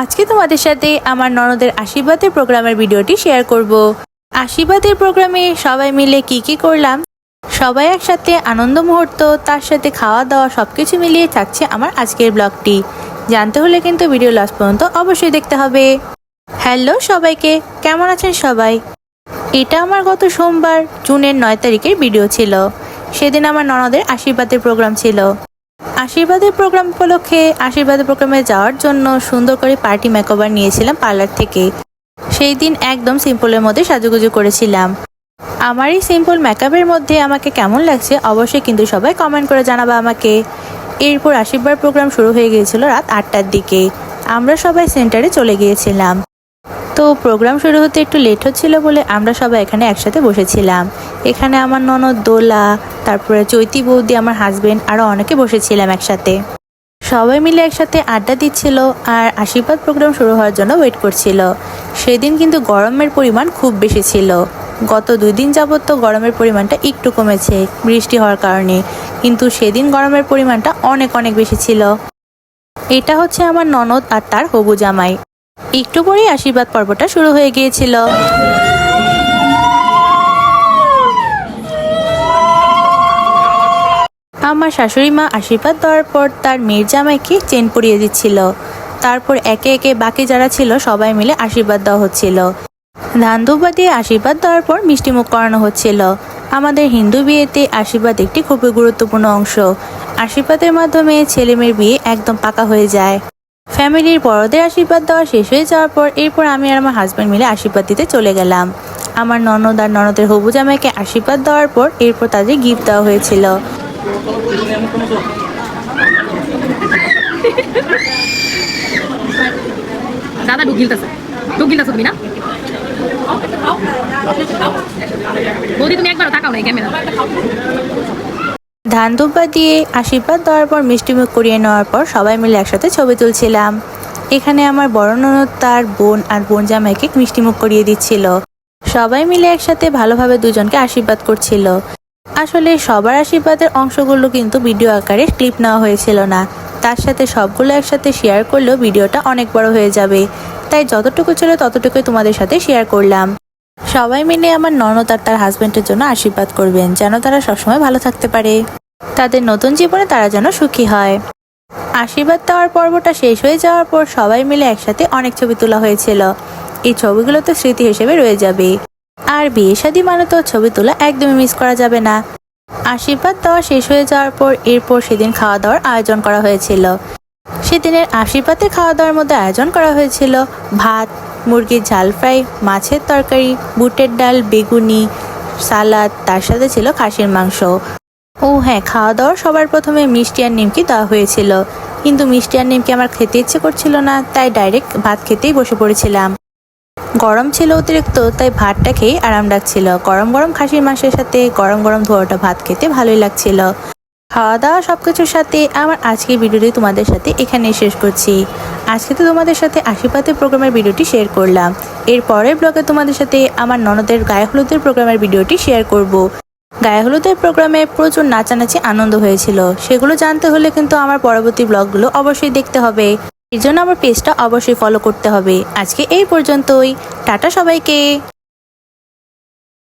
আজকে তোমাদের সাথে আমার ননদের আশীর্বাদের প্রোগ্রামের ভিডিওটি শেয়ার করব। আশীর্বাদের প্রোগ্রামে সবাই মিলে কি কি করলাম? সবাই একসাথে আনন্দ মুহূর্ত, তার সাথে খাওয়া দাওয়া সব কিছু মিলিয়ে থাকছে আমার আজকের ব্লগটি। জানতে হলে কিন্তু ভিডিও লাস্ট পর্যন্ত অবশ্যই দেখতে হবে। হ্যালো সবাইকে, কেমন আছেন সবাই? এটা আমার গত সোমবার, জুনের নয় তারিখের ভিডিও ছিল। সেদিন আমার ননদের আশীর্বাদের প্রোগ্রাম ছিল। আশীর্বাদের প্রোগ্রাম উপলক্ষে আশীর্বাদের প্রোগ্রামে যাওয়ার জন্য সুন্দর করে পার্টি মেকওভার নিয়েছিলাম পার্লার থেকে। সেই দিন একদম সিম্পলের মধ্যে সাজুগুজু করেছিলাম। আমার এই সিম্পল মেকআপের মধ্যে আমাকে কেমন লাগছে অবশ্যই কিন্তু সবাই কমেন্ট করে জানাবে আমাকে। এরপর আশীর্বাদ প্রোগ্রাম শুরু হয়ে গিয়েছিল রাত আটটার দিকে। আমরা সবাই সেন্টারে চলে গিয়েছিলাম। তো প্রোগ্রাম শুরু হতে একটু লেট হচ্ছিল বলে আমরা সবাই এখানে একসাথে বসেছিলাম। এখানে আমার ননদ দোলা, তারপরে চৈতি বৌদি, আমার হাজবেন্ড আরও অনেকে বসেছিলাম একসাথে। সবাই মিলে একসাথে আড্ডা দিচ্ছিল আর আশীর্বাদ প্রোগ্রাম শুরু হওয়ার জন্য ওয়েট করছিল। সেদিন কিন্তু গরমের পরিমাণ খুব বেশি ছিল। গত দুই দিন যাবত তো গরমের পরিমাণটা একটু কমেছে বৃষ্টি হওয়ার কারণে। কিন্তু সেদিন গরমের পরিমাণটা অনেক অনেক বেশি ছিল। এটা হচ্ছে আমার ননদ আর তার হবু জামাই। একটু পরেই আশীর্বাদ পর্বটা শুরু হয়ে গিয়েছিল। আমার শাশুড়ি মা আশীর্বাদ দেওয়ার পর তার মেয়ের জামাইকে চেন পরিয়ে দিচ্ছিল। তারপর একে একে বাকি যারা ছিল সবাই মিলে আশীর্বাদ দেওয়া হচ্ছিল। ধান দুব্বা দিয়ে আশীর্বাদ দেওয়ার পর মিষ্টি মুখ করানো হচ্ছিল। আমাদের হিন্দু বিয়েতে আশীর্বাদ একটি খুবই গুরুত্বপূর্ণ অংশ। আশীর্বাদের মাধ্যমে ছেলে মেয়ের বিয়ে একদম পাকা হয়ে যায়। ফ্যামিলির বড়দের আশীর্বাদ দেওয়া শেষ হয়ে যাওয়ার পর এরপর আমি আর আমার হাজব্যান্ড মিলে আশীর্বাদ দিতে চলে গেলাম। আমার ননদ আর ননদের হবু জামাইকে আশীর্বাদ দেওয়ার পর এরপর তাদের গিফট দেওয়া হয়েছিল। দাদা তুমি না? বৌদি, তুমি একবার না ক্যামেরা ধান দুব্বা দিয়ে আশীর্বাদ দেওয়ার পর মিষ্টিমুখ করিয়ে নেওয়ার পর সবাই মিলে একসাথে ছবি তুলছিলাম। এখানে আমার বড় ননদ তার বোন আর বোন জামাইকে মিষ্টিমুখ করিয়ে দিচ্ছিল। সবাই মিলে একসাথে ভালোভাবে দুজনকে আশীর্বাদ করছিল। আসলে সবার আশীর্বাদের অংশগুলো কিন্তু ভিডিও আকারে ক্লিপ নেওয়া হয়েছিল না। তার সাথে সবগুলো একসাথে শেয়ার করলেও ভিডিওটা অনেক বড় হয়ে যাবে। তাই যতটুকু ছিল ততটুকুই তোমাদের সাথে শেয়ার করলাম। সবাই মিলে আমার ননদ আর তার হাজবেন্ডের জন্য আশীর্বাদ করবেন, যেন তারা সবসময় ভালো থাকতে পারে। তাদের নতুন জীবনে তারা যেন সুখী হয়। আশীর্বাদ দেওয়ার পর্বটা শেষ হয়ে যাওয়ার পর সবাই মিলে একসাথে অনেক ছবি তোলা হয়েছিল। এই ছবিগুলো তো স্মৃতি হিসেবে রয়ে যাবে। আর বিয়ে শাদী মানে তো ছবি তোলা একদমই মিস করা যাবে না। আশীর্বাদ দেওয়া শেষ হয়ে যাওয়ার পর এরপর সেদিন খাওয়া দাওয়ার আয়োজন করা হয়েছিল। সেদিনের আশীর্বাদে খাওয়া দাওয়ার মধ্যে আয়োজন করা হয়েছিল ভাত মুরগির ঝাল ফ্রাই, মাছের তরকারি, বুটের ডাল, বেগুনি, সালাদ, তার সাথে ছিল খাসির মাংস। ও হ্যাঁ খাওয়া দাওয়া সবার প্রথমে মিষ্টি আর নিমকি দেওয়া হয়েছিল। কিন্তু মিষ্টি আর নিমকি আমার খেতে ইচ্ছে করছিল না, তাই ডাইরেক্ট ভাত খেতেই বসে পড়েছিলাম। গরম ছিল অতিরিক্ত, তাই ভাতটা খেয়ে আরাম লাগছিল। গরম গরম খাসির মাংসের সাথে গরম গরম ধোয়াটা ভাত খেতে ভালোই লাগছিল। খাওয়া দাওয়া সব কিছুর সাথে আমার আজকের ভিডিওটি তোমাদের সাথে এখানেই শেষ করছি। আজকে তো তোমাদের সাথে আশীর্বাদের প্রোগ্রামের ভিডিওটি শেয়ার করলাম। এর পরের ব্লগে তোমাদের সাথে আমার ননদের গায়ে হলুদের প্রোগ্রামের ভিডিওটি শেয়ার করব। গায়ে হলুদের প্রোগ্রামে প্রচুর নাচানাচি আনন্দ হয়েছিল। সেগুলো জানতে হলে কিন্তু আমার পরবর্তী ব্লগগুলো অবশ্যই দেখতে হবে। এর জন্য আমার পেজটা অবশ্যই ফলো করতে হবে। আজকে এই পর্যন্তই। টাটা সবাইকে।